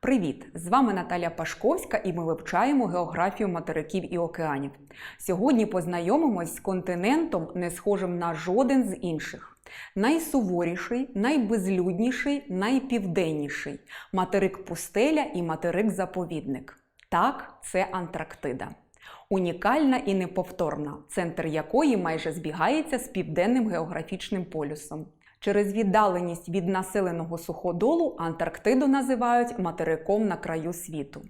Привіт! З вами Наталя Пашковська і ми вивчаємо географію материків і океанів. Сьогодні познайомимось з континентом, не схожим на жоден з інших. Найсуворіший, найбезлюдніший, найпівденніший материк пустеля і материк заповідник. Так, це Антарктида. Унікальна і неповторна, центр якої майже збігається з південним географічним полюсом. Через віддаленість від населеного суходолу Антарктиду називають материком на краю світу.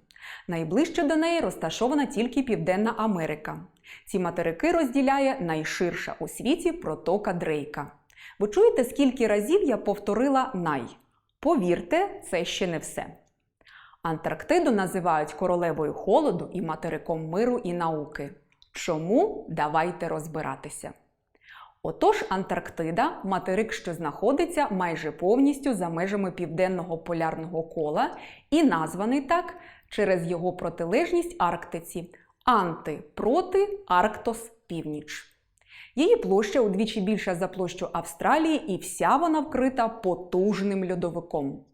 Найближче до неї розташована тільки Південна Америка. Ці материки розділяє найширша у світі протока Дрейка. Ви чуєте, скільки разів я повторила най? Повірте, це ще не все. Антарктиду називають королевою холоду і материком миру і науки. Чому? Давайте розбиратися. Отож, Антарктида материк, що знаходиться майже повністю за межами південного полярного кола, і названий так через його протилежність Арктиці анти проти Арктос північ. Її площа удвічі більша за площу Австралії, і вся вона вкрита потужним льодовиком.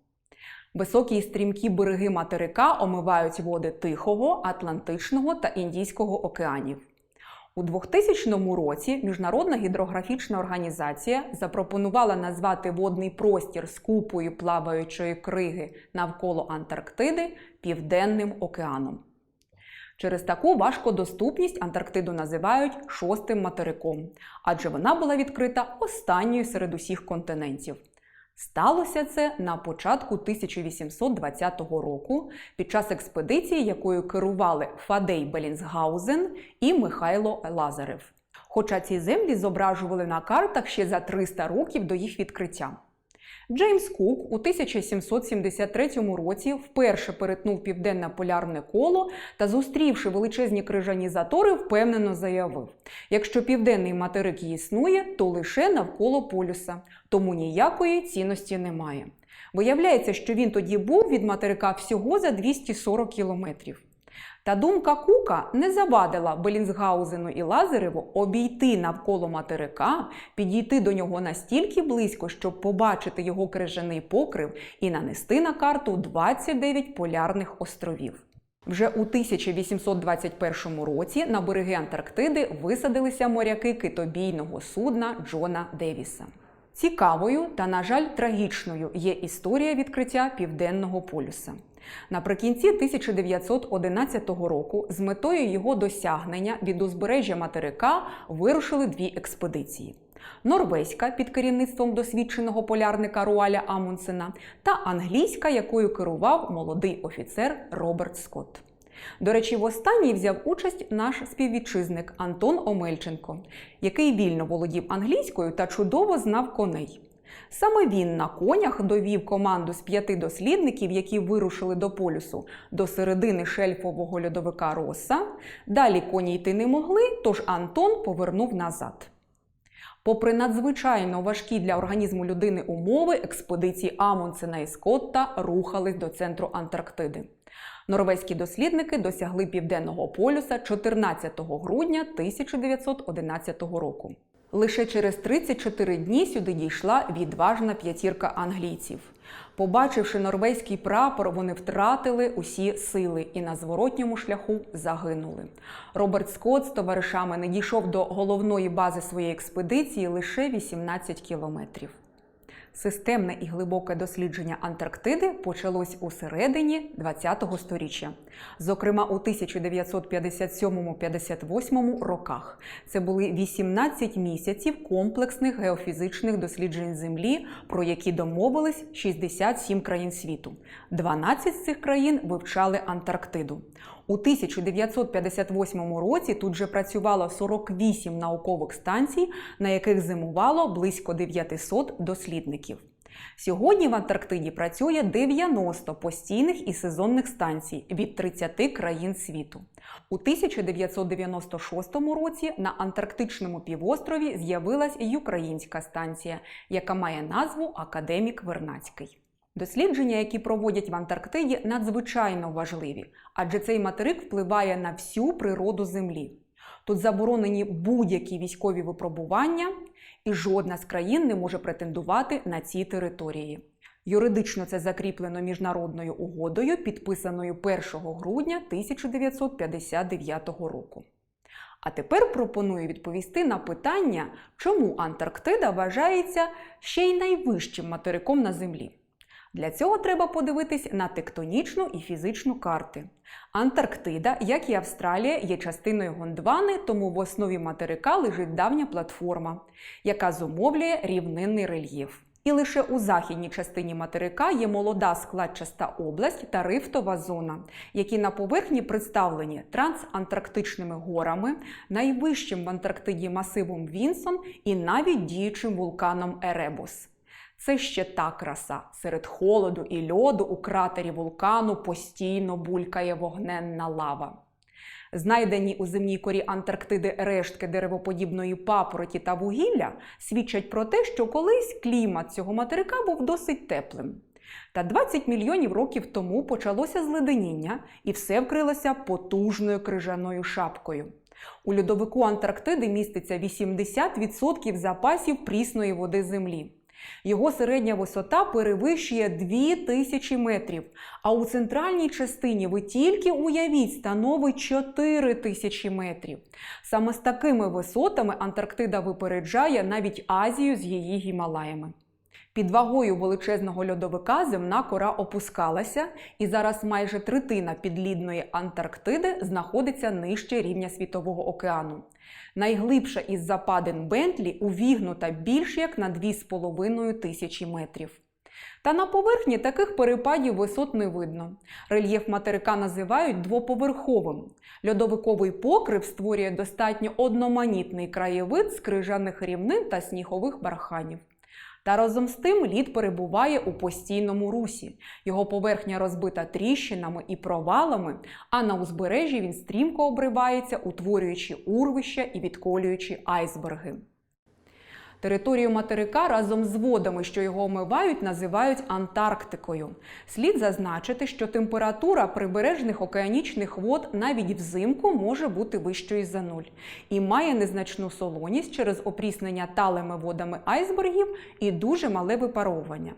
Високі і стрімкі береги материка омивають води Тихого, Атлантичного та Індійського океанів. У 2000 році Міжнародна гідрографічна організація запропонувала назвати водний простір з купою плаваючої криги навколо Антарктиди Південним океаном. Через таку важкодоступність Антарктиду називають шостим материком, адже вона була відкрита останньою серед усіх континентів. Сталося це на початку 1820 року під час експедиції, якою керували Фадей Белінсгаузен і Михайло Лазарев. Хоча ці землі зображували на картах ще за 300 років до їх відкриття. Джеймс Кук у 1773 році вперше перетнув південне полярне коло та, зустрівши величезні крижані затори, впевнено заявив: якщо південний материк існує, то лише навколо полюса, тому ніякої цінності немає. Виявляється, що він тоді був від материка всього за 240 кілометрів. Та думка Кука не завадила Белінсгаузену і Лазареву обійти навколо материка, підійти до нього настільки близько, щоб побачити його крижаний покрив і нанести на карту 29 полярних островів. Вже у 1821 році на береги Антарктиди висадилися моряки китобійного судна Джона Девіса. Цікавою та, на жаль, трагічною є історія відкриття Південного полюса. Наприкінці 1911 року з метою його досягнення від узбережжя материка вирушили дві експедиції: норвезька під керівництвом досвідченого полярника Руаля Амундсена та англійська, якою керував молодий офіцер Роберт Скотт. До речі, в останній взяв участь наш співвітчизник Антон Омельченко, який вільно володів англійською та чудово знав коней. Саме він на конях довів команду з п'яти дослідників, які вирушили до полюсу до середини шельфового льодовика Роса. Далі коні йти не могли, тож Антон повернув назад. Попри надзвичайно важкі для організму людини умови, експедиції Амундсена і Скотта рухались до центру Антарктиди. Норвезькі дослідники досягли південного полюса 14 грудня 1911 року. Лише через 34 дні сюди дійшла відважна п'ятірка англійців. Побачивши норвезький прапор, вони втратили усі сили і на зворотньому шляху загинули. Роберт Скотт з товаришами не дійшов до головної бази своєї експедиції лише 18 кілометрів. Системне і глибоке дослідження Антарктиди почалось у середині ХХ століття, зокрема у 1957-58 роках. Це були 18 місяців комплексних геофізичних досліджень Землі, про які домовились 67 країн світу. 12 з цих країн вивчали Антарктиду. У 1958 році тут же працювало 48 наукових станцій, на яких зимувало близько 900 дослідників. Сьогодні в Антарктиді працює 90 постійних і сезонних станцій від 30 країн світу. У 1996 році на Антарктичному півострові з'явилась і українська станція, яка має назву Академік Вернацький. Дослідження, які проводять в Антарктиді, надзвичайно важливі, адже цей материк впливає на всю природу Землі. Тут заборонені будь-які військові випробування, і жодна з країн не може претендувати на ці території. Юридично це закріплено міжнародною угодою, підписаною 1 грудня 1959 року. А тепер пропоную відповісти на питання, чому Антарктида вважається ще й найвищим материком на Землі. Для цього треба подивитись на тектонічну і фізичну карти. Антарктида, як і Австралія, є частиною Гондвани, тому в основі материка лежить давня платформа, яка зумовлює рівнинний рельєф. І лише у західній частині материка є молода складчаста область та рифтова зона, які на поверхні представлені трансантарктичними горами, найвищим в Антарктиді масивом Вінсон і навіть діючим вулканом Еребус. Це ще та краса. Серед холоду і льоду у кратері вулкану постійно булькає вогненна лава. Знайдені у земній корі Антарктиди рештки деревоподібної папороті та вугілля свідчать про те, що колись клімат цього материка був досить теплим. Та 20 мільйонів років тому почалося зледеніння, і все вкрилося потужною крижаною шапкою. У льодовику Антарктиди міститься 80% запасів прісної води Землі. Його середня висота перевищує 2000 метрів, а у центральній частині ви тільки уявіть становить 4000 метрів. Саме з такими висотами Антарктида випереджає навіть Азію з її Гімалаями. Під вагою величезного льодовика земна кора опускалася, і зараз майже третина підлідної Антарктиди знаходиться нижче рівня Світового океану. Найглибша із западин Бентлі увігнута більш як на 2,5 тисячі метрів. Та на поверхні таких перепадів висот не видно. Рельєф материка називають двоповерховим. Льодовиковий покрив створює достатньо одноманітний краєвид з крижаних рівнин та снігових барханів. Та разом з тим лід перебуває у постійному русі. Його поверхня розбита тріщинами і провалами, а на узбережжі він стрімко обривається, утворюючи урвища і відколюючи айсберги. Територію материка разом з водами, що його омивають, називають Антарктикою. Слід зазначити, що температура прибережних океанічних вод навіть взимку може бути вищою за нуль і має незначну солоність через опріснення талими водами айсбергів і дуже мале випаровування.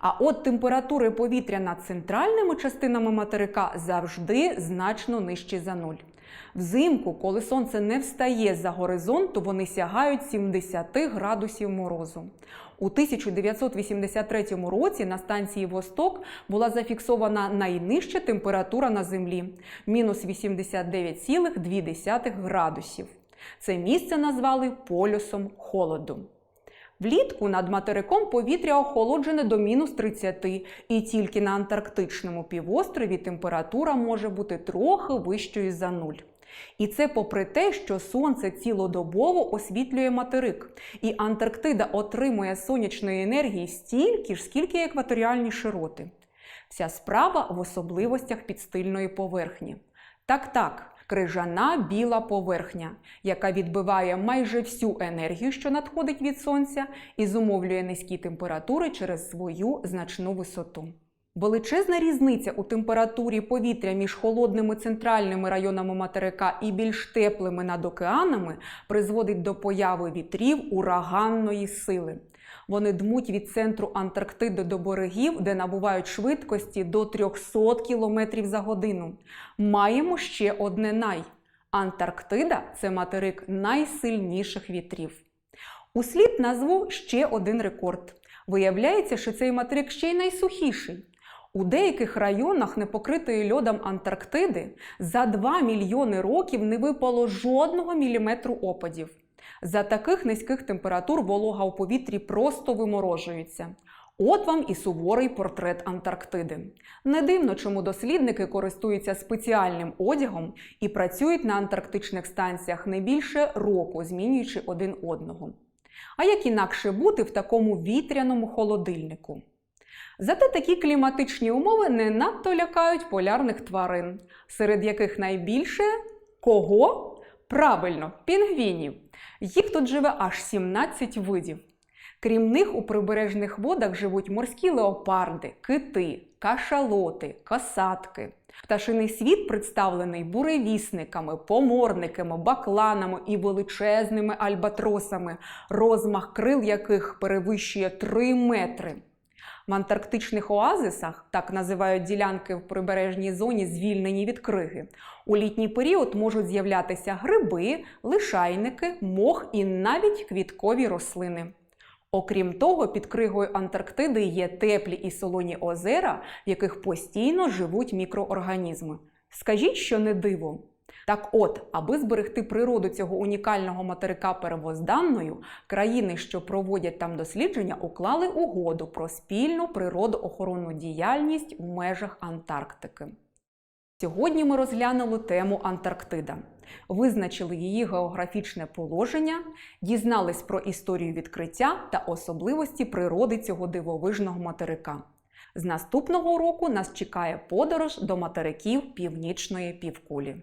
А от температури повітря над центральними частинами материка завжди значно нижчі за нуль. Взимку, коли сонце не встає за горизонту, вони сягають 70 градусів морозу. У 1983 році на станції Восток була зафіксована найнижча температура на Землі мінус 89,2 градусів. Це місце назвали полюсом холоду. Влітку над материком повітря охолоджене до мінус 30, і тільки на Антарктичному півострові температура може бути трохи вищою за нуль. І це попри те, що сонце цілодобово освітлює материк, і Антарктида отримує сонячної енергії стільки ж, скільки екваторіальні широти. Вся справа в особливостях підстильної поверхні. Так, так, крижана біла поверхня, яка відбиває майже всю енергію, що надходить від сонця, і зумовлює низькі температури через свою значну висоту. Величезна різниця у температурі повітря між холодними центральними районами материка і більш теплими над океанами призводить до появи вітрів ураганної сили. Вони дмуть від центру Антарктиди до берегів, де набувають швидкості до 300 км за годину. Маємо ще одне най. Антарктида це материк найсильніших вітрів. Услід назву ще один рекорд. Виявляється, що цей материк ще й найсухіший. У деяких районах непокритої льодом Антарктиди за 2 мільйони років не випало жодного міліметру опадів. За таких низьких температур волога у повітрі просто виморожується. От вам і суворий портрет Антарктиди. Не дивно, чому дослідники користуються спеціальним одягом і працюють на антарктичних станціях не більше року, змінюючи один одного. А як інакше бути в такому вітряному холодильнику? Зате такі кліматичні умови не надто лякають полярних тварин, серед яких найбільше кого? Правильно, пінгвінів. Їх тут живе аж 17 видів. Крім них, у прибережних водах живуть морські леопарди, кити, кашалоти, касатки. Пташиний світ представлений буревісниками, поморниками, бакланами і величезними альбатросами, розмах крил яких перевищує 3 метри. В антарктичних оазисах, так називають ділянки в прибережній зоні, звільнені від криги, у літній період можуть з'являтися гриби, лишайники, мох і навіть квіткові рослини. Окрім того, під кригою Антарктиди є теплі і солоні озера, в яких постійно живуть мікроорганізми. Скажіть, що не диво. Так от, аби зберегти природу цього унікального материка первозданною, країни, що проводять там дослідження, уклали угоду про спільну природоохоронну діяльність в межах Антарктики. Сьогодні ми розглянули тему Антарктида, визначили її географічне положення, дізнались про історію відкриття та особливості природи цього дивовижного материка. З наступного року нас чекає подорож до материків північної півкулі.